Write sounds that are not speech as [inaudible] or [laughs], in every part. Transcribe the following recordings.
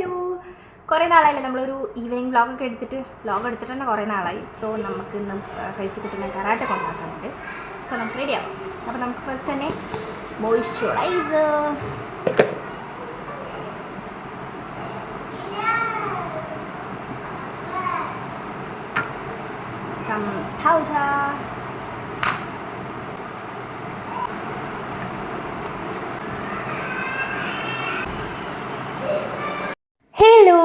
Hello കുറേ നാളായില്ലേ നമ്മളൊരു evening വ്ളോഗൊക്കെ എടുത്തിട്ട് വ്ളോഗ് എടുത്തിട്ട് തന്നെ കുറേ നാളായി. സോ നമുക്ക് ഇന്ന് ഫേസ് കുട്ടിനെ കരാട്ടെ കൊണ്ടാക്കുന്നുണ്ട് സോ നമുക്ക് റെഡി ആവാം. അപ്പോൾ നമുക്ക് ഫസ്റ്റ് തന്നെ മോയ്സ്ചറൈസർ some powder ഹലോ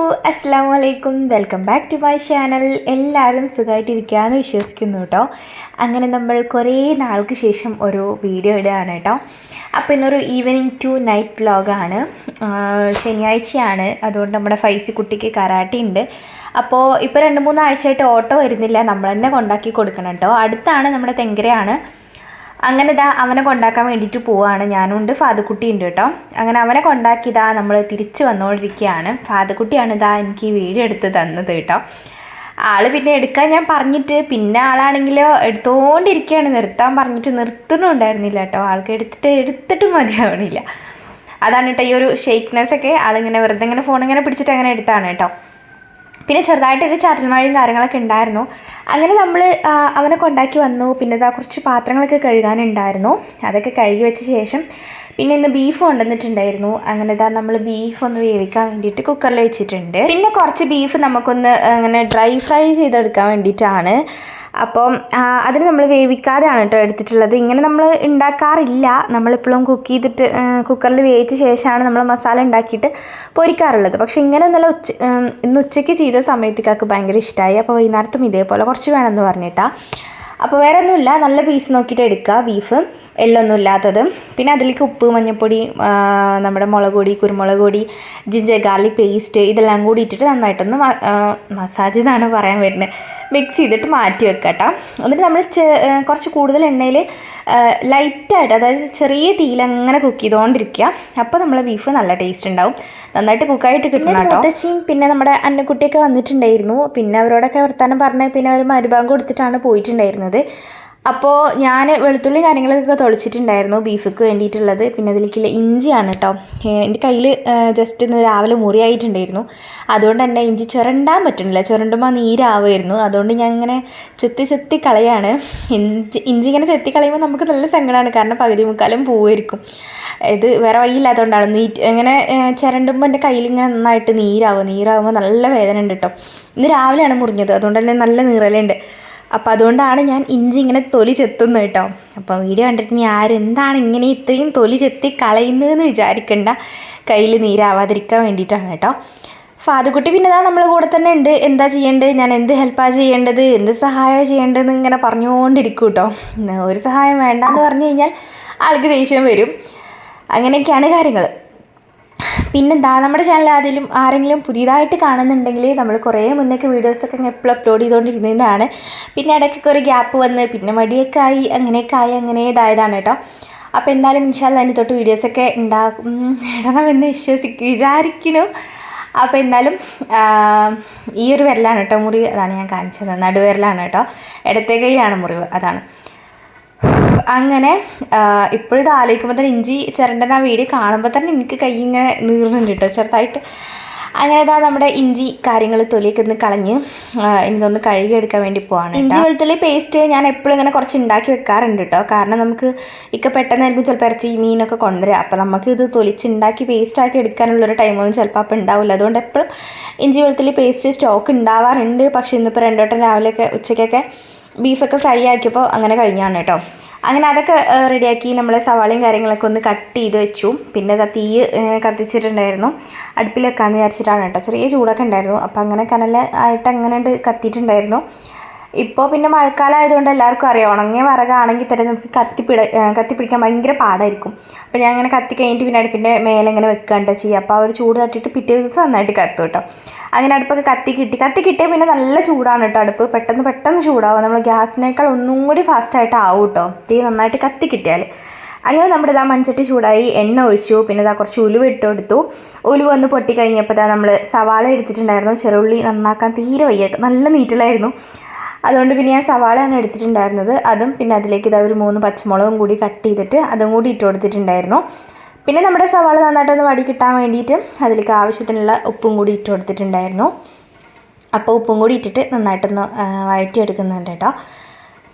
അസ്സാം വലൈക്കും welcome back to my channel എല്ലാവരും സുഖമായിട്ടിരിക്കുകയെന്ന് വിശ്വസിക്കുന്നു കേട്ടോ അങ്ങനെ നമ്മൾ കുറേ നാൾക്ക് ശേഷം ഒരു വീഡിയോ ഇടുകയാണ് കേട്ടോ അപ്പോൾ ഇന്നൊരു ഈവനിങ് ടു നൈറ്റ് വ്ലോഗാണ് ശനിയാഴ്ചയാണ്. അതുകൊണ്ട് നമ്മുടെ ഫൈസി കുട്ടിക്ക് കരാട്ടി ഉണ്ട്. അപ്പോൾ ഇപ്പോൾ രണ്ട് മൂന്ന് ആഴ്ചയായിട്ട് ഓട്ടോ വരുന്നില്ല. നമ്മൾ തന്നെ കൊണ്ടാക്കി കൊടുക്കണം കേട്ടോ അടുത്താണ് നമ്മുടെ തെങ്കരയാണ്. അങ്ങനെ ഇതാ അവനെ കൊണ്ടാക്കാൻ വേണ്ടിയിട്ട് പോവാണ്. ഞാനുണ്ട് ഫാദുക്കുട്ടി ഉണ്ട് കേട്ടോ. അങ്ങനെ അവനെ കൊണ്ടാക്കി ഇതാ നമ്മൾ തിരിച്ച് വന്നുകൊണ്ടിരിക്കുകയാണ് ഫാദുക്കുട്ടിയാണ് ഇതാ എനിക്ക് ഈ വീഡിയോ എടുത്ത് തന്നത് കേട്ടോ. ആൾ പിന്നെ എടുക്കാൻ ഞാൻ പറഞ്ഞിട്ട് പിന്നെ ആളാണെങ്കിൽ എടുത്തുകൊണ്ടിരിക്കുകയാണ് നിർത്താൻ പറഞ്ഞിട്ട് നിർത്തുന്നുണ്ടായിരുന്നില്ല കേട്ടോ. ആൾക്ക് എടുത്തിട്ട് എടുത്തിട്ട് മതിയാവണില്ല. അതാണ് കേട്ടോ ഈ ഒരു ഷെയ്ക്ക്നെസ് ഒക്കെ. ആളിങ്ങനെ വെറുതെ ഇങ്ങനെ ഫോൺ ഇങ്ങനെ പിടിച്ചിട്ട് അങ്ങനെ എടുത്താണ് കേട്ടോ. പിന്നെ ചെറുതായിട്ടൊരു ചാറ്റൽ മഴയും കാര്യങ്ങളൊക്കെ ഉണ്ടായിരുന്നു. അങ്ങനെ നമ്മൾ അവനെ കൊണ്ടാക്കി വന്നു. പിന്നെ ഇതാ കുറച്ച് പാത്രങ്ങളൊക്കെ കഴുകാനുണ്ടായിരുന്നു. അതൊക്കെ കഴുകി വെച്ച ശേഷം പിന്നെ ഇന്ന് ബീഫ് കൊണ്ടുവന്നിട്ടുണ്ടായിരുന്നു. അങ്ങനെ ഇതാ നമ്മൾ ബീഫ് ഒന്ന് വേവിക്കാൻ വേണ്ടിയിട്ട് കുക്കറിൽ വെച്ചിട്ടുണ്ട്. പിന്നെ കുറച്ച് ബീഫ് നമുക്കൊന്ന് അങ്ങനെ ഡ്രൈ ഫ്രൈ ചെയ്തെടുക്കാൻ വേണ്ടിയിട്ടാണ്. അപ്പം അതിന് നമ്മൾ വേവിക്കാതെയാണ് കേട്ടോ എടുത്തിട്ടുള്ളത്. ഇങ്ങനെ നമ്മൾ ഉണ്ടാക്കാറില്ല. നമ്മളിപ്പോഴും കുക്ക് ചെയ്തിട്ട് കുക്കറിൽ വേവിച്ച ശേഷമാണ് നമ്മൾ മസാല ഉണ്ടാക്കിയിട്ട് പൊരിക്കാറുള്ളത്. പക്ഷേ ഇങ്ങനെ നല്ല ഉച്ച ഇന്ന് ഉച്ചയ്ക്ക് ചെയ്ത സമയത്തേക്കൊക്കെ ഭയങ്കര ഇഷ്ടമായി അപ്പോൾ വൈകുന്നേരത്തും ഇതേപോലെ കുറച്ച് വേണമെന്ന് പറഞ്ഞിട്ടാ. അപ്പോൾ വേറെ ഒന്നുമില്ല നല്ല പീസ് നോക്കിയിട്ട് എടുക്കുക ബീഫ് എല്ലൊന്നും ഇല്ലാത്തത്. പിന്നെ അതിലേക്ക് ഉപ്പ് മഞ്ഞൾപ്പൊടി നമ്മുടെ മുളക് പൊടി കുരുമുളക് പൊടി ജിഞ്ചർ ഗാർലിക് പേസ്റ്റ് ഇതെല്ലാം കൂടി ഇട്ടിട്ട് നന്നായിട്ടൊന്ന് മസാജ് എന്നാണ് പറയാൻ വരുന്നത്. മിക്സ് ചെയ്തിട്ട് മാറ്റി വെക്കുക കേട്ടോ. എന്നിട്ട് നമ്മൾ കുറച്ച് കൂടുതൽ എണ്ണയിൽ ലൈറ്റായിട്ട് അതായത് ചെറിയ തീയിൽ അങ്ങനെ കുക്ക് ചെയ്തുകൊണ്ടിരിക്കുക. അപ്പോൾ നമ്മളെ ബീഫ് നല്ല ടേസ്റ്റ് ഉണ്ടാവും. നന്നായിട്ട് കുക്കായിട്ട് കിട്ടണം കേട്ടോ. മുത്തച്ഛയും പിന്നെ നമ്മുടെ അന്നക്കുട്ടിയൊക്കെ വന്നിട്ടുണ്ടായിരുന്നു. പിന്നെ അവരോടൊക്കെ വർത്താനം പറഞ്ഞ് പിന്നെ അവർ മരുഭാഗം കൊടുത്തിട്ടാണ് പോയിട്ടുണ്ടായിരുന്നത്. അപ്പോൾ ഞാൻ വെളുത്തുള്ളി കാര്യങ്ങളൊക്കെ തുളച്ചിട്ടുണ്ടായിരുന്നു ബീഫിക്ക് വേണ്ടിയിട്ടുള്ളത്. പിന്നെ അതിലേക്കുള്ള ഇഞ്ചിയാണ് കേട്ടോ എന്റെ കയ്യിൽ ജസ്റ്റ് ഇന്ന് രാവിലെ മുറിയായിട്ടുണ്ടായിരുന്നു. അതുകൊണ്ട് തന്നെ ഇഞ്ചി ചുരണ്ടാൻ പറ്റുന്നില്ല. ചുരണ്ടുമ്പോൾ നീരാവുമായിരുന്നു. അതുകൊണ്ട് ഞാൻ ഇങ്ങനെ ചെത്തി ചെത്തി കളയാണ്. ഇഞ്ചി ഇഞ്ചി ഇങ്ങനെ ചെത്തി കളയുമ്പോൾ നമുക്ക് നല്ല സങ്കടമാണ് കാരണം പകുതി മുക്കാലും പോവുമായിരിക്കും ഇത് വേറെ വഴിയില്ലാത്തതുകൊണ്ടാണ് നീ ഇങ്ങനെ ചുരണ്ടുമ്പോൾ എന്റെ കയ്യിൽ ഇങ്ങനെ നന്നായിട്ട് നീരാവും. നീരാവുമ്പോൾ നല്ല വേദന ഉണ്ട് കേട്ടോ ഇന്ന് രാവിലെയാണ് മുറിഞ്ഞത്. അതുകൊണ്ട് തന്നെ നല്ല നീറലുണ്ട്. അപ്പോൾ അതുകൊണ്ടാണ് ഞാൻ ഇഞ്ചി ഇങ്ങനെ തൊലി ചെത്തുന്നത് കേട്ടോ. അപ്പോൾ വീഡിയോ കണ്ടിട്ട് ഇനി ആരെന്താണ് ഇങ്ങനെ ഇത്രയും തൊലി ചെത്തി കളയുന്നതെന്ന് വിചാരിക്കണ്ട. കയ്യിൽ നീരാവാതിരിക്കാൻ വേണ്ടിയിട്ടാണ് കേട്ടോ. ഫാദുക്കുട്ടി പിന്നെ ഇതാ നമ്മളെ കൂടെ തന്നെ ഉണ്ട്. എന്താ ചെയ്യേണ്ടത്? ഞാൻ എന്ത് ഹെൽപ്പാണ് ചെയ്യേണ്ടത്? എന്ത് സഹായം ചെയ്യേണ്ടതെന്ന് ഇങ്ങനെ പറഞ്ഞുകൊണ്ടിരിക്കും കേട്ടോ. ഒരു സഹായം വേണ്ടെന്ന് പറഞ്ഞു കഴിഞ്ഞാൽ ആൾക്ക് ദേഷ്യം വരും. അങ്ങനെയൊക്കെയാണ് കാര്യങ്ങൾ. പിന്നെന്താ നമ്മുടെ ചാനൽ ആരെങ്കിലും ആരെങ്കിലും പുതിയതായിട്ട് കാണുന്നുണ്ടെങ്കിൽ നമ്മൾ കുറേ മുന്നൊക്കെ വീഡിയോസൊക്കെ എപ്പോഴും അപ്ലോഡ് ചെയ്തുകൊണ്ടിരുന്നതാണ് പിന്നെ ഇടയ്ക്കൊക്കെ ഒരു ഗ്യാപ്പ് വന്ന് പിന്നെ മടിയൊക്കെ ആയി അങ്ങനെയൊക്കെ ആയി അങ്ങനെ ഇതായതാണ് കേട്ടോ. അപ്പോൾ എന്തായാലും ഇൻഷാല്ല അതിന് തൊട്ട് വീഡിയോസൊക്കെ ഉണ്ടാകും. ഇടണമെന്ന് വിശ്വസിക്കും വിചാരിക്കുന്നു. അപ്പോൾ എന്തായാലും ഈ ഒരു വിരലാണ് കേട്ടോ മുറിവ്. അതാണ് ഞാൻ കാണിച്ചത്. നടുവിരലാണ് കേട്ടോ. ഇടത്തെ കൈയിലാണ് മുറിവ്. അതാണ്. അങ്ങനെ ഇപ്പോഴിത് ആലോചിക്കുമ്പോൾ തന്നെ ഇഞ്ചി ചിരണ്ടൻ ആ വീഡിയോ കാണുമ്പോൾ തന്നെ എനിക്ക് കൈ ഇങ്ങനെ നീറുന്നുണ്ട് കേട്ടോ ചെറുതായിട്ട്. അങ്ങനെ ഇതാ നമ്മുടെ ഇഞ്ചി കാര്യങ്ങൾ തൊലിയൊക്കെ ഒന്ന് കളഞ്ഞ് ഇതൊന്ന് കഴുകിയെടുക്കാൻ വേണ്ടി പോവാണ് ഇഞ്ചി വെളുത്തുള്ളി പേസ്റ്റ് ഞാൻ എപ്പോഴും ഇങ്ങനെ കുറച്ച് ഉണ്ടാക്കി വെക്കാറുണ്ട് കേട്ടോ. കാരണം നമുക്ക് ഇക്ക പെട്ടെന്നായിരിക്കും ചിലപ്പോൾ ഇറച്ചി മീനൊക്കെ കൊണ്ടുവരിക. അപ്പോൾ നമുക്ക് ഇത് തൊലിച്ചുണ്ടാക്കി പേസ്റ്റ് ആക്കി എടുക്കാനുള്ളൊരു ടൈമൊന്നും ചിലപ്പോൾ അപ്പോൾ ഉണ്ടാവില്ല. അതുകൊണ്ട് എപ്പോഴും ഇഞ്ചി വെളുത്തുള്ളി പേസ്റ്റ് സ്റ്റോക്ക് ഉണ്ടാവാറുണ്ട്. പക്ഷേ ഇന്നിപ്പോൾ രണ്ടോട്ടം രാവിലെയൊക്കെ ഉച്ചയ്ക്കൊക്കെ ബീഫൊക്കെ ഫ്രൈ ആക്കിയപ്പോൾ അങ്ങനെ കഴിഞ്ഞാണ് കേട്ടോ. അങ്ങനെ അതൊക്കെ റെഡിയാക്കി നമ്മൾ സവാളയും കാര്യങ്ങളൊക്കെ ഒന്ന് കട്ട് ചെയ്ത് വെച്ചു. പിന്നെ അത് തീ കത്തിച്ചിട്ടുണ്ടായിരുന്നു. അടുപ്പിൽ വെക്കാമെന്ന് വിചാരിച്ചിട്ടാണ് കേട്ടോ. ചെറിയ ചൂടൊക്കെ ഉണ്ടായിരുന്നു. അപ്പോൾ അങ്ങനെ കനല ആയിട്ട് അങ്ങനെ കത്തിയിട്ടുണ്ടായിരുന്നു. ഇപ്പോൾ പിന്നെ മഴക്കാലം ആയതുകൊണ്ട് എല്ലാവർക്കും അറിയാം ഉണങ്ങിയ വിറകാണെങ്കിൽ തന്നെ നമുക്ക് കത്തിപ്പിട കത്തിപ്പിടിക്കാൻ ഭയങ്കര പാടായിരിക്കും. അപ്പോൾ ഞാൻ അങ്ങനെ കത്തി കഴിഞ്ഞിട്ട് പിന്നെ അടുപ്പിന്റെ മേലെ ഇങ്ങനെ വെക്കാണ്ട് ചെയ്യുക. അപ്പോൾ ആ ഒരു ചൂട് തട്ടിയിട്ട് പിറ്റേ ദിവസം നന്നായിട്ട് കത്തും കേട്ടോ അങ്ങനെ അടുപ്പൊക്കെ കത്തി കിട്ടി. കത്തി കിട്ടിയാൽ പിന്നെ നല്ല ചൂടാണ് കേട്ടോ അടുപ്പ്. പെട്ടെന്ന് പെട്ടെന്ന് ചൂടാവും. നമ്മൾ ഗ്യാസിനേക്കാൾ ഒന്നും കൂടി ഫാസ്റ്റായിട്ട് ആവും കേട്ടോ തീ നന്നായിട്ട് കത്തി കിട്ടിയാൽ അങ്ങനെ നമ്മുടെ ഇതാ മൺചട്ടി ചൂടായി എണ്ണ ഒഴിച്ചു. പിന്നെ ഇതാ കുറച്ച് ഉലുവ ഇട്ട് കൊടുത്തു ഉലുവ ഒന്ന് പൊട്ടി കഴിഞ്ഞപ്പോൾ ഇതാ നമ്മൾ സവാള എടുത്തിട്ടുണ്ടായിരുന്നു. ചെറുള്ളി നന്നാക്കാൻ തീരെ വയ്യ നല്ല നീറ്റിലായിരുന്നു. അതുകൊണ്ട് പിന്നെ ഞാൻ സവാളയാണ് എടുത്തിട്ടുണ്ടായിരുന്നത്. അതും പിന്നെ അതിലേക്ക് ഇതാ ഒരു മൂന്ന് പച്ചമുളകും കൂടി കട്ട് ചെയ്തിട്ട് അതും കൂടി ഇട്ട് കൊടുത്തിട്ടുണ്ടായിരുന്നു. പിന്നെ നമ്മുടെ സവാള നന്നായിട്ടൊന്ന് വടി കിട്ടാൻ വേണ്ടിയിട്ട് അതിലേക്ക് ആവശ്യത്തിനുള്ള ഉപ്പും കൂടി ഇട്ട് കൊടുത്തിട്ടുണ്ടായിരുന്നു. അപ്പോൾ ഉപ്പും കൂടി ഇട്ടിട്ട് നന്നായിട്ടൊന്ന് വഴറ്റിയെടുക്കുന്നുണ്ട് കേട്ടോ.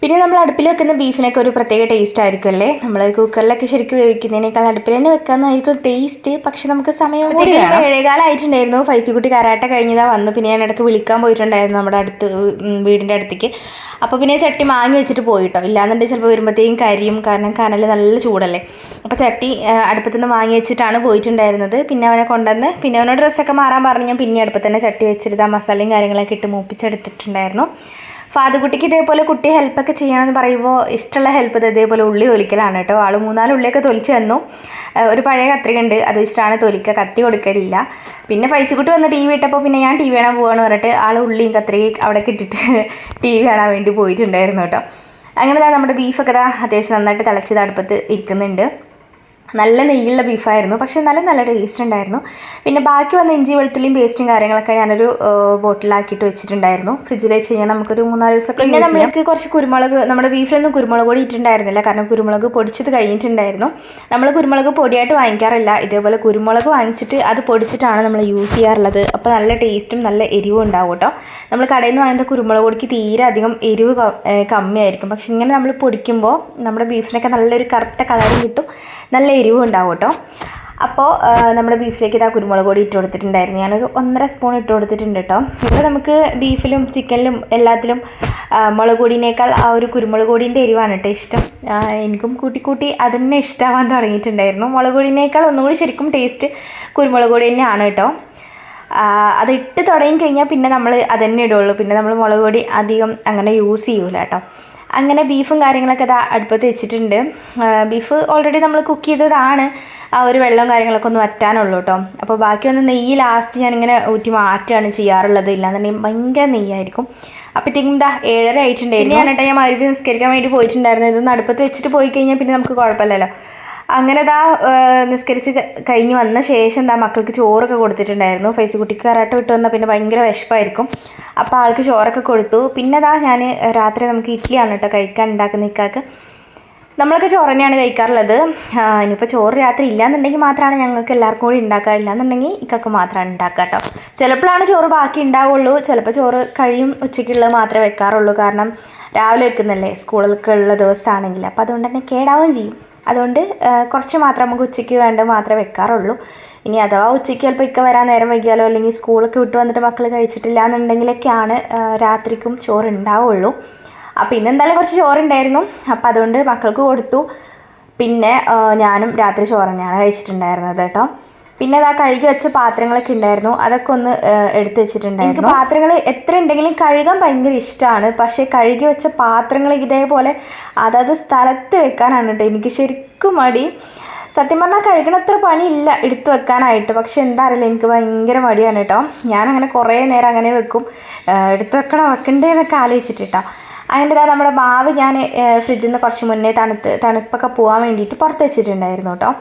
പിന്നെ നമ്മൾ അടുപ്പിൽ വെക്കുന്ന ബീഫിനൊക്കെ ഒരു പ്രത്യേക ടേസ്റ്റ് ആയിരിക്കും അല്ലേ? നമ്മൾ കുക്കറിലൊക്കെ ശരിക്കും വേവിക്കുന്നതിനേക്കാൾ അടുപ്പിൽ തന്നെ വെക്കാമെന്നായിരിക്കും ടേസ്റ്റ് പക്ഷെ നമുക്ക് സമയം കൂടി ഏഴേകാലമായിട്ടുണ്ടായിരുന്നു ഫൈസിക്കുട്ടി കരാട്ട കഴിഞ്ഞതാ വന്നു. പിന്നെ ഞാൻ ഇടയ്ക്ക് വിളിക്കാൻ പോയിട്ടുണ്ടായിരുന്നു നമ്മുടെ അടുത്ത് വീടിന്റെ അടുത്തേക്ക്. അപ്പോൾ പിന്നെ ചട്ടി മാങ്ങി വെച്ചിട്ട് പോയിട്ടോ. ഇല്ലാന്നുണ്ടെങ്കിൽ ചിലപ്പോൾ വരുമ്പോഴത്തേക്കും കരിയും കാരണം കനൽ നല്ല ചൂടല്ലേ. അപ്പോൾ ചട്ടി അടുപ്പത്തു അടുപ്പത്ത് നിന്ന് വാങ്ങി വെച്ചിട്ടാണ് പോയിട്ടുണ്ടായിരുന്നത്. പിന്നെ അവനെ കൊണ്ടുവന്ന് പിന്നെ അവനോട് ഡ്രസ്സൊക്കെ മാറാൻ പറഞ്ഞു ഞാൻ പിന്നെ അടുപ്പത്തന്നെ ചട്ടി വെച്ചിട്ട് ആ മസാലയും കാര്യങ്ങളൊക്കെ ഇട്ട് മൂപ്പിച്ചെടുത്തിട്ടുണ്ടായിരുന്നു. ഫാദുകുട്ടിക്ക് ഇതേപോലെ കുട്ടി ഹെൽപ്പൊക്കെ ചെയ്യണമെന്ന് പറയുമ്പോൾ ഇഷ്ടമുള്ള ഹെൽപ്പ് ഇത് ഇതേപോലെ ഉള്ളി തൊലിക്കലാണ് കേട്ടോ. ആൾ മൂന്നാൽ ഉള്ളിയൊക്കെ തൊലിച്ച് തന്നു. ഒരു പഴയ കത്രിക ഉണ്ട് അത് വെച്ചിട്ടാണ് തൊലിക്കുക കത്തി കൊടുക്കലില്ല. പിന്നെ പൈസക്കുട്ടി വന്ന് ടി വി ഇട്ടപ്പോൾ പിന്നെ ഞാൻ ടി വി കാണാൻ പോവാന്ന് പറഞ്ഞിട്ട് ആൾ ഉള്ളിയും കത്രികയും അവിടെ കിട്ടിയിട്ട് [laughs] ടി വി കാണാൻ വേണ്ടി പോയിട്ടുണ്ടായിരുന്നു കേട്ടോ. അങ്ങനെ നമ്മുടെ ബീഫൊക്കെ അത്യാവശ്യം നന്നായിട്ട് തിളച്ചത് അടുപ്പത്ത് ഇരിക്കുന്നുണ്ട്. നല്ല നെയ്യുള്ള ബീഫായിരുന്നു. പക്ഷേ നല്ല നല്ല ടേസ്റ്റ് ഉണ്ടായിരുന്നു. പിന്നെ ബാക്കി വന്ന ഇഞ്ചി വെളുത്തുള്ളിയും പേസ്റ്റും കാര്യങ്ങളൊക്കെ ഞാനൊരു ബോട്ടിലാക്കിയിട്ട് വെച്ചിട്ടുണ്ടായിരുന്നു. ഫ്രിഡ്ജിൽ വെച്ച് കഴിഞ്ഞാൽ നമുക്കൊരു മൂന്നാൽ ദിവസമൊക്കെ പിന്നെ നമുക്ക് കുറച്ച് കുരുമുളക് നമ്മുടെ ബീഫിലൊന്നും കുരുമുളക് പൊടി ഇട്ടിട്ടുണ്ടായിരുന്നില്ല. കാരണം കുരുമുളക് പൊടിച്ചത് കഴിഞ്ഞിട്ടുണ്ടായിരുന്നു. നമ്മൾ കുരുമുളക് പൊടിയായിട്ട് വാങ്ങിക്കാറില്ല. ഇതേപോലെ കുരുമുളക് വാങ്ങിച്ചിട്ട് അത് പൊടിച്ചിട്ടാണ് നമ്മൾ യൂസ് ചെയ്യാറുള്ളത്. അപ്പോൾ നല്ല ടേസ്റ്റും നല്ല എരിവും ഉണ്ടാവും കേട്ടോ. നമ്മൾ കടയിൽ നിന്ന് വാങ്ങുന്ന കുരുമുളക് പൊടിക്ക് തീരെ അധികം എരിവ് കമ്മിയായിരിക്കും. പക്ഷെ ഇങ്ങനെ നമ്മൾ പൊടിക്കുമ്പോൾ നമ്മുടെ ബീഫിനൊക്കെ നല്ലൊരു കറുത്ത കളറും കിട്ടും. നല്ല എരിവും ഉണ്ടാവും കേട്ടോ അപ്പോൾ നമ്മുടെ ബീഫിലേക്ക് ഇതാ കുരുമുളക് പൊടി ഇട്ട് കൊടുത്തിട്ടുണ്ടായിരുന്നു. ഞാനൊരു ഒന്നര സ്പൂൺ ഇട്ട് കൊടുത്തിട്ടുണ്ട് കേട്ടോ. ഇവിടെ നമുക്ക് ബീഫിലും ചിക്കനിലും എല്ലാത്തിലും മുളക് പൊടിയേക്കാൾ ആ ഒരു കുരുമുളക് പൊടിന്റെ എരിവാണ് കേട്ടോ ഇഷ്ടം. എനിക്കും കൂട്ടി കൂട്ടി തന്നെ ഇഷ്ടമാവാൻ തുടങ്ങിയിട്ടുണ്ടായിരുന്നു. മുളക് പൊടിയേക്കാൾ ഒന്നുകൂടി ശരിക്കും ടേസ്റ്റ് കുരുമുളക് പൊടി തന്നെയാണ് കേട്ടോ. അത് ഇട്ട് തുടങ്ങി കഴിഞ്ഞാൽ പിന്നെ നമ്മൾ അതന്നെ തന്നെ ഇടുള്ളൂ. പിന്നെ നമ്മൾ മുളക് പൊടി അധികം അങ്ങനെ യൂസ് ചെയ്യൂല കേട്ടോ. അങ്ങനെ ബീഫും കാര്യങ്ങളൊക്കെ ഇതാ അടുപ്പത്ത് വെച്ചിട്ടുണ്ട്. ബീഫ് ഓൾറെഡി നമ്മൾ കുക്ക് ചെയ്തതാണ്. ആ ഒരു വെള്ളവും കാര്യങ്ങളൊക്കെ ഒന്ന് വറ്റാനുള്ളൂ കേട്ടോ അപ്പോൾ ബാക്കി നെയ്യ് ലാസ്റ്റ് ഞാനിങ്ങനെ ഊറ്റി മാറ്റുകയാണ് ചെയ്യാറുള്ളത്. ഇല്ലാന്നുണ്ടെങ്കിൽ ഭയങ്കര നെയ്യായിരിക്കും. അപ്പോഴത്തേക്കും ഇതാ ഏഴര ആയിട്ടുണ്ടായിരുന്നു. ഞാൻ ഞാൻ മരുവി നിസ്കരിക്കാൻ വേണ്ടി പോയിട്ടുണ്ടായിരുന്നു. ഇതൊന്ന് അടുപ്പത്ത് വെച്ചിട്ട് പോയി കഴിഞ്ഞാൽ പിന്നെ നമുക്ക് കുഴപ്പമില്ലല്ലോ. അങ്ങനെ ദാ നിസ്കരിച്ച് കഴിഞ്ഞ് വന്ന ശേഷം ദാ മക്കൾക്ക് ചോറൊക്കെ കൊടുത്തിട്ടുണ്ടായിരുന്നു. ഫൈസ് കുട്ടിക്ക് കറാട്ട് വിട്ട് വന്നാൽ പിന്നെ ഭയങ്കര വിശപ്പായിരിക്കും. അപ്പോൾ ആൾക്ക് ചോറൊക്കെ കൊടുത്തു. പിന്നെ ദാ ഞാൻ രാത്രി നമുക്ക് ഇഡ്ഡലിയാണ് കേട്ടോ കഴിക്കാൻ ഉണ്ടാക്കുന്ന ഇക്കാക്ക്. നമ്മളൊക്കെ ചോറ് തന്നെയാണ് കഴിക്കാറുള്ളത് ഇനിയിപ്പോൾ ചോറ് രാത്രി ഇല്ലയെന്നുണ്ടെങ്കിൽ മാത്രമാണ് ഞങ്ങൾക്ക് എല്ലാവർക്കും കൂടി ഉണ്ടാക്കുക ഇല്ലാന്നുണ്ടെങ്കിൽ ഇക്കൊക്കെ മാത്രമാണ് ഉണ്ടാക്കുക കേട്ടോ ചിലപ്പോഴാണ് ചോറ് ബാക്കി ഉണ്ടാവുള്ളൂ ചിലപ്പോൾ ചോറ് കഴിയും ഉച്ചയ്ക്കുള്ളത് മാത്രമേ വെക്കാറുള്ളൂ. കാരണം രാവിലെ വെക്കുന്നല്ലേ സ്കൂളിലൊക്കെ ഉള്ള ദിവസമാണെങ്കിൽ അപ്പോൾ അതുകൊണ്ട് തന്നെ കേടാവുകയും ചെയ്യും. അതുകൊണ്ട് കുറച്ച് മാത്രം നമുക്ക് ഉച്ചയ്ക്ക് വേണ്ട മാത്രമേ വെക്കാറുള്ളൂ. ഇനി അഥവാ ഉച്ചയ്ക്ക് ചിലപ്പോൾ ഇക്ക വരാൻ നേരം വൈകിയാലോ അല്ലെങ്കിൽ സ്കൂളൊക്കെ വിട്ട് വന്നിട്ട് മക്കൾ കഴിച്ചിട്ടില്ല എന്നുണ്ടെങ്കിലൊക്കെയാണ് രാത്രിക്കും ചോറ് ഉണ്ടാവുള്ളൂ അപ്പോൾ ഇന്ന് എന്തായാലും കുറച്ച് ചോറുണ്ടായിരുന്നു. അപ്പോൾ അതുകൊണ്ട് മക്കൾക്ക് കൊടുത്തു. പിന്നെ ഞാനും രാത്രി ചോറ് തന്നെയാണ് കഴിച്ചിട്ടുണ്ടായിരുന്നത് കേട്ടോ. പിന്നെ അതാ കഴുകി വെച്ച പാത്രങ്ങളൊക്കെ ഉണ്ടായിരുന്നു. അതൊക്കെ ഒന്ന് എടുത്തു വെച്ചിട്ടുണ്ടായിരുന്നു. പാത്രങ്ങൾ എത്ര ഉണ്ടെങ്കിലും കഴുകാൻ ഭയങ്കര ഇഷ്ടമാണ് പക്ഷേ കഴുകി വെച്ച പാത്രങ്ങൾ ഇതേപോലെ അതത് സ്ഥലത്ത് വെക്കാനാണ് കേട്ടോ എനിക്ക് ശരിക്കും മടി. സത്യം പറഞ്ഞാൽ കഴുകണത്ര പണിയില്ല എടുത്തു വെക്കാനായിട്ട്. പക്ഷെ എന്താ അറിയില്ല എനിക്ക് ഭയങ്കര മടിയാണ് കേട്ടോ. ഞാനങ്ങനെ കുറേ നേരം അങ്ങനെ വെക്കും. എടുത്തു വെക്കണോ വെക്കണ്ടേ എന്നൊക്കെ ആലോചിച്ചിട്ട്. അതിന്റെ നമ്മുടെ മാവ് ഞാൻ ഫ്രിഡ്ജിൽ നിന്ന് കുറച്ച് മുന്നേ തണുത്ത് തണുപ്പൊക്കെ പോകാൻ വേണ്ടിയിട്ട് പുറത്ത് വെച്ചിട്ടുണ്ടായിരുന്നു കേട്ടോ.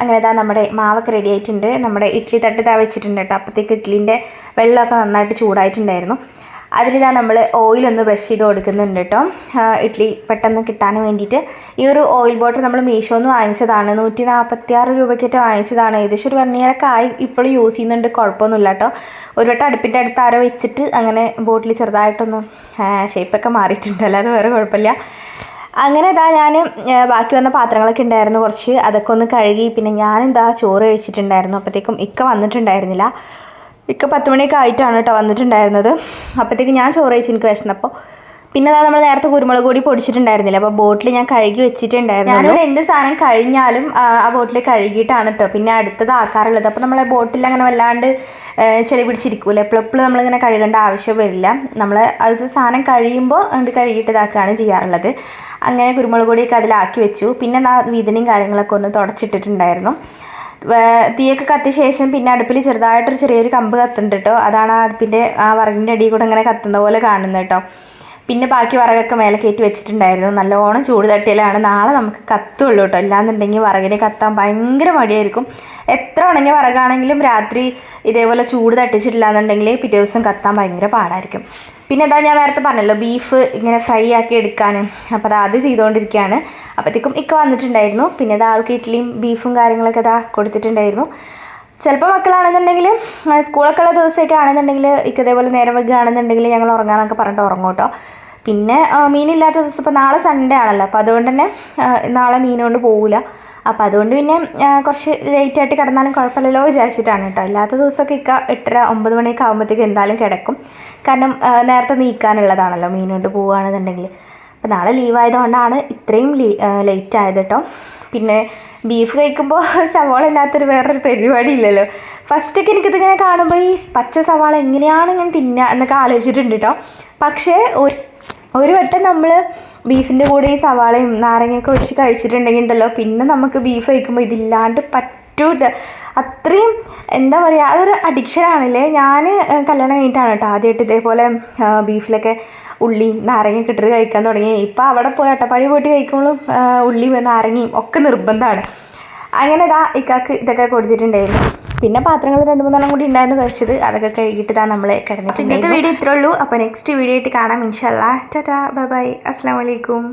അങ്ങനെ ഇതാ നമ്മുടെ മാവൊക്കെ റെഡി ആയിട്ടുണ്ട്. നമ്മുടെ ഇഡ്ഡലി തട്ട് ഇതാ വെച്ചിട്ടുണ്ട് കേട്ടോ. അപ്പോഴത്തേക്ക് ഇഡ്ഡലിന്റെ വെള്ളമൊക്കെ നന്നായിട്ട് ചൂടായിട്ടുണ്ടായിരുന്നു. അതിലിതാ നമ്മൾ ഓയിലൊന്ന് ബ്രഷ് ചെയ്ത് കൊടുക്കുന്നുണ്ട് കേട്ടോ. ഇഡ്ഡലി പെട്ടെന്ന് കിട്ടാൻ വേണ്ടിയിട്ട്. ഈ ഒരു ഓയിൽ ബോട്ടിൽ നമ്മൾ മീഷോന്ന് വാങ്ങിച്ചതാണ്. നൂറ്റി നാൽപ്പത്തി ആറ് രൂപയ്ക്കിട്ട് വാങ്ങിച്ചതാണ്. ഏകദേശം ഒരു വൺ ആയി ഇപ്പോഴും യൂസ് ചെയ്യുന്നുണ്ട്. കുഴപ്പമൊന്നുമില്ല കേട്ടോ. ഒരു വട്ടം അടുപ്പിന്റെ അടുത്ത് ആരോ വെച്ചിട്ട് അങ്ങനെ ബോട്ടിൽ ചെറുതായിട്ടൊന്ന് ഷേപ്പൊക്കെ മാറിയിട്ടുണ്ട്. അല്ലാതെ വേറെ കുഴപ്പമില്ല. അങ്ങനെ ഇതാ ഞാൻ ബാക്കി വന്ന പാത്രങ്ങളൊക്കെ ഉണ്ടായിരുന്നു കുറച്ച്. അതൊക്കെ ഒന്ന് കഴുകി. പിന്നെ ഞാനെന്താ ചോറ് കഴിച്ചിട്ടുണ്ടായിരുന്നു. അപ്പോഴത്തേക്കും ഇക്ക വന്നിട്ടുണ്ടായിരുന്നില്ല. ഇക്ക പത്ത് മണിയൊക്കെ ആയിട്ടാണ് കേട്ടോ വന്നിട്ടുണ്ടായിരുന്നത്. അപ്പോഴത്തേക്കും ഞാൻ ചോറ് കഴിച്ച് എനിക്ക് വിശന്നപ്പോൾ പിന്നെ അതാ നമ്മൾ നേരത്തെ കുരുമുളക് പൊടി പൊടിച്ചിട്ടുണ്ടായിരുന്നില്ല? അപ്പോൾ ബോട്ടിൽ ഞാൻ കഴുകി വെച്ചിട്ടുണ്ടായിരുന്നു. ഞാനിവിടെ എന്ത് സാധനം കഴിഞ്ഞാലും ആ, ബോട്ടിൽ കഴുകിയിട്ടാണ് കേട്ടോ പിന്നെ അടുത്തത് ആക്കാറുള്ളത്. അപ്പോൾ നമ്മളെ ബോട്ടിൽ അങ്ങനെ വല്ലാണ്ട് ചെളി പിടിച്ചിരിക്കൂല? എപ്പോഴും നമ്മളിങ്ങനെ കഴുകേണ്ട ആവശ്യം വരില്ല. നമ്മൾ അത് സാധനം കഴിയുമ്പോൾ അതുകൊണ്ട് കഴുകിയിട്ട് ഇതാക്കുകയാണ് ചെയ്യാറുള്ളത്. അങ്ങനെ കുരുമുളക് പൊടിയൊക്കെ അതിലാക്കി വെച്ചു. പിന്നെ ആ വീതിനും കാര്യങ്ങളൊക്കെ ഒന്ന് തുടച്ചിട്ടിട്ടുണ്ടായിരുന്നു. തീയൊക്കെ കത്തിയ ശേഷം പിന്നെ അടുപ്പിൽ ചെറുതായിട്ടൊരു ചെറിയൊരു കമ്പ് കത്തുന്നുണ്ട് കേട്ടോ അതാണ് ആ അടുപ്പിന്റെ ആ വറങ്ങിന്റെ അടിയിൽ കൂടെ ഇങ്ങനെ കത്തുന്ന പോലെ കാണുന്നത് കേട്ടോ പിന്നെ ബാക്കി വറകൊക്കെ മേലെ കയറ്റി വെച്ചിട്ടുണ്ടായിരുന്നു. നല്ലോണം ചൂട് തട്ടിയാലാണ് നാളെ നമുക്ക് കത്തുള്ളൂ കേട്ടോ അല്ലാന്നുണ്ടെങ്കിൽ വറകിനെ കത്താൻ ഭയങ്കര മടിയായിരിക്കും. എത്ര ഉണങ്ങിയ വറകാണെങ്കിലും രാത്രി ഇതേപോലെ ചൂട് തട്ടിച്ചിട്ടില്ല എന്നുണ്ടെങ്കിൽ പിറ്റേ ദിവസം കത്താൻ ഭയങ്കര പാടായിരിക്കും. പിന്നെ എന്താ ഞാൻ നേരത്തെ പറഞ്ഞല്ലോ ബീഫ് ഇങ്ങനെ ഫ്രൈ ആക്കി എടുക്കാൻ അപ്പോൾ അത് അത് ചെയ്തുകൊണ്ടിരിക്കുകയാണ് അപ്പോഴത്തേക്കും ഇക്ക വന്നിട്ടുണ്ടായിരുന്നു. പിന്നെ ഇത് ആൾക്ക് ഇഡ്ഡലിയും ബീഫും കാര്യങ്ങളൊക്കെ ഇതാ കൊടുത്തിട്ടുണ്ടായിരുന്നു. ചിലപ്പോൾ മക്കളാണെന്നുണ്ടെങ്കിൽ സ്കൂളൊക്കെ ഉള്ള ദിവസമൊക്കെ ആണെന്നുണ്ടെങ്കിൽ ഇക്ക ഇതേപോലെ നേരം വൈകുകയാണെന്നുണ്ടെങ്കിൽ ഞങ്ങൾ ഉറങ്ങാമെന്നൊക്കെ പറഞ്ഞിട്ട് ഉറങ്ങും കേട്ടോ. പിന്നെ മീനില്ലാത്ത ദിവസം ഇപ്പോൾ നാളെ സൺഡേ ആണല്ലോ. അപ്പോൾ അതുകൊണ്ട് തന്നെ നാളെ മീനുകൊണ്ട് കൊണ്ട് പോകില്ല അപ്പോൾ അതുകൊണ്ട് പിന്നെ കുറച്ച് ലേറ്റായിട്ട് കിടന്നാലും കുഴപ്പമില്ലല്ലോ വിചാരിച്ചിട്ടാണ് കേട്ടോ. ഇല്ലാത്ത ദിവസമൊക്കെ ഇക്ക എട്ടര ഒമ്പത് മണിയൊക്കെ ആകുമ്പോഴത്തേക്ക് എന്തായാലും കിടക്കും. കാരണം നേരത്തെ നീക്കാനുള്ളതാണല്ലോ മീനുകൊണ്ട് കൊണ്ട് പോവുകയാണെന്നുണ്ടെങ്കിൽ. അപ്പോൾ നാളെ ലീവായതുകൊണ്ടാണ് ഇത്രയും ലീ ലേറ്റ് ആയത് കേട്ടോ പിന്നെ ബീഫ് കഴിക്കുമ്പോൾ [laughs] സവാള ഇല്ലാത്തൊരു വേറൊരു പരിപാടി ഇല്ലല്ലോ. ഫസ്റ്റൊക്കെ എനിക്കിതിങ്ങനെ കാണുമ്പോൾ ഈ പച്ച സവാള എങ്ങനെയാണ് ഇങ്ങനെ തിന്നുക എന്നൊക്കെ ആലോചിച്ചിട്ടുണ്ട് കേട്ടോ പക്ഷേ ഒരു ഒരു വട്ടം നമ്മൾ ബീഫിന്റെ കൂടെ ഈ സവാളയും നാരങ്ങയൊക്കെ ഒഴിച്ച് കഴിച്ചിട്ടുണ്ടെങ്കിൽ ഉണ്ടല്ലോ പിന്നെ നമുക്ക് ബീഫ് കഴിക്കുമ്പോൾ ഇതില്ലാണ്ട് പറ്റൂല അത്രയും എന്താ പറയുക അതൊരു അഡിക്ഷനാണല്ലേ ഞാൻ കല്യാണം കഴിഞ്ഞിട്ടാണ് കേട്ടോ ആദ്യമായിട്ട് ഇതേപോലെ ബീഫിലൊക്കെ ഉള്ളിയും നാരങ്ങയൊക്കെ ഇട്ടിട്ട് കഴിക്കാൻ തുടങ്ങി ഇപ്പോൾ അവിടെ പോയി അട്ടപ്പാടി പോയിട്ട് കഴിക്കുമ്പോഴും ഉള്ളിയും നാരങ്ങയും ഒക്കെ നിർബന്ധമാണ് അങ്ങനെ ഇതാ ഇക്കാക്ക് ഇതൊക്കെ കൊടുത്തിട്ടുണ്ടായിരുന്നു. പിന്നെ പാത്രങ്ങൾ രണ്ട് മൂന്നെണ്ണം കൂടി ഉണ്ടായിരുന്നു കഴിച്ചത്. അതൊക്കെ കഴുകിയിട്ട് ഇതാ നമ്മളെ കിടന്നിട്ടുണ്ട് ഇന്നത്തെ വീഡിയോ ഇത്രേ ഉള്ളൂ. അപ്പോൾ നെക്സ്റ്റ് വീഡിയോ ആയിട്ട് കാണാം. ഇൻഷാല്ലാ ടാറ്റാ. Bye bye. അസ്സാം വലൈക്കും